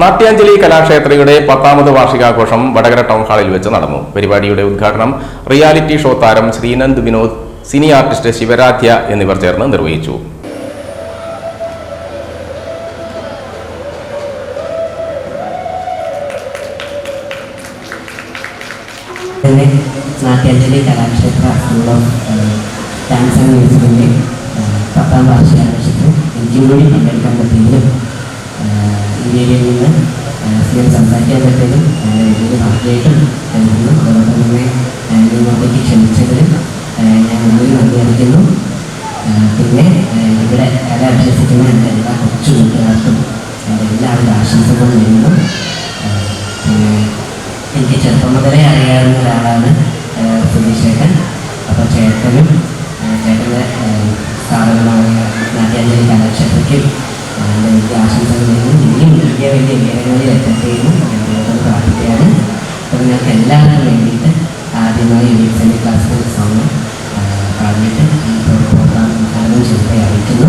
നാട്യാഞ്ജലി കലാക്ഷേത്രയുടെ പത്താമത് വാർഷികാഘോഷം വടകര ടൗൺ ഹാളിൽ വെച്ച് നടന്നു. പരിപാടിയുടെ ഉദ്ഘാടനം റിയാലിറ്റി ഷോ താരം ശ്രീനന്ദ് വിനോദ് സിനി ആർട്ടിസ്റ്റ് ശിവരാധ്യ എന്നിവർ ചേർന്ന് നിർവഹിച്ചു. നാട്യാഞ്ജലി കലാക്ഷേത്ര ഡാൻസ് മ്യൂസിക്കിന്റെ പത്താം വാർഷികാഘോഷത്തിൽ എനിക്കും കൂടി പങ്കെടുക്കാൻ പറ്റിയതിലും ഇന്ത്യയിൽ നിന്ന് സ്ഥിരം സംസാരിക്കാൻ പറ്റിയതും വലിയൊരു ഭാഗ്യമായിട്ടും കരുതുന്നു അതോടൊപ്പം തന്നെ എന്നെ ക്ഷണിച്ചതിൽ ഞാൻ ഒന്നുകൂടി നന്ദി അറിയിക്കുന്നു പിന്നെ ഇവിടെ കല അഭ്യസിക്കുന്ന എന്റെ എല്ലാ കൊച്ചു കൂട്ടുകാർക്കും എന്റെ എല്ലാവിധ ആശംസകളും നേരുന്നു. പിന്നെ എനിക്ക് ചെറുപ്പം മുതലേ അറിയാവുന്ന ഒരാളാണ് ആ, സുധീഷ് ചേട്ടൻ അപ്പോൾ ചേട്ടനും ചേട്ടന്റെ സ്ഥാപനമായ നാട്യാഞ്ജലി കലാക്ഷേത്രയ്ക്കും എന്റെ ആശംസകൾ നേരുന്നു. ഇനിയും വലിയ വലിയ ഉയരങ്ങളിൽ എത്തട്ടെയെന്നും പ്രാർത്ഥിക്കുകയാണ് അപ്പോൾ ഞങ്ങൾക്ക് എല്ലാവർക്കും വേണ്ടിയിട്ട് ആദ്യമായി സെമി ക്ലാസിക്കൽ സോങ് പാടിയിട്ട് ഈ പ്രോഗ്രാം ഉദ്ഘാടനം ചെയ്തതായി അറിയിക്കുന്നു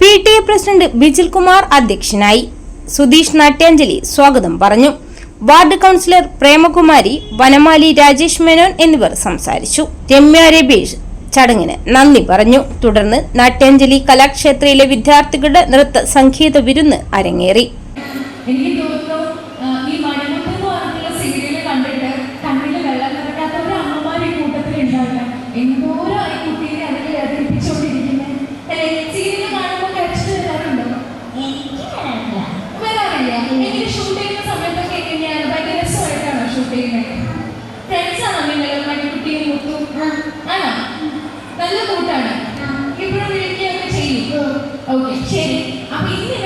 P T A president Bijil Kumar അധ്യക്ഷനായി സുധീഷ് നാട്യാഞ്ജലി സ്വാഗതം പറഞ്ഞു. വാർഡ് കൗൺസിലർ പ്രേമകുമാരി വനമാലി രാജേഷ് മേനോൻ എന്നിവർ സംസാരിച്ചു. രമ്യ രബീഷ് ചടങ്ങിന് നന്ദി പറഞ്ഞു. തുടർന്ന് നാട്യാഞ്ജലി കലാക്ഷേത്രയിലെ വിദ്യാർത്ഥികളുടെ നൃത്ത സംഗീത വിരുന്ന് അരങ്ങേറി. എനിക്ക് തോന്നുന്നു ഈ മണമത്ത് എന്ന് പറഞ്ഞുള്ള സീരിയൽ കണ്ടിട്ട് കണ്ണിൽ വെള്ളം നിറക്കാത്ത ഒരു അമ്മമാർ ഈ കൂട്ടത്തിൽ ഉണ്ടാവില്ല. എന്തോരോ ഈ കുട്ടിയെ അതിൽ അവതരിപ്പിച്ചുകൊണ്ടിരിക്കുന്നത് അല്ലെ? സീരിയൽ കാണുമ്പോൾ കഴിച്ചിട്ട് വരാറുണ്ടോ? വരാറില്ല. എനിക്ക് ഷൂട്ട് ചെയ്യുന്ന സമയത്തൊക്കെ എങ്ങനെയാണ്? ഭയങ്കര രസമായിട്ടാണോ ഷൂട്ട് ചെയ്യുന്നത് ഫ്രണ്ട്സ് നിങ്ങൾ മണിക്കുട്ടിയും മുത്തും? ആണോ? നല്ല കൂട്ടാണ്. ഇപ്പോഴും വിളിക്കുകയൊക്കെ ചെയ്യും. ഓക്കെ ശരി. അപ്പൊ ഇനി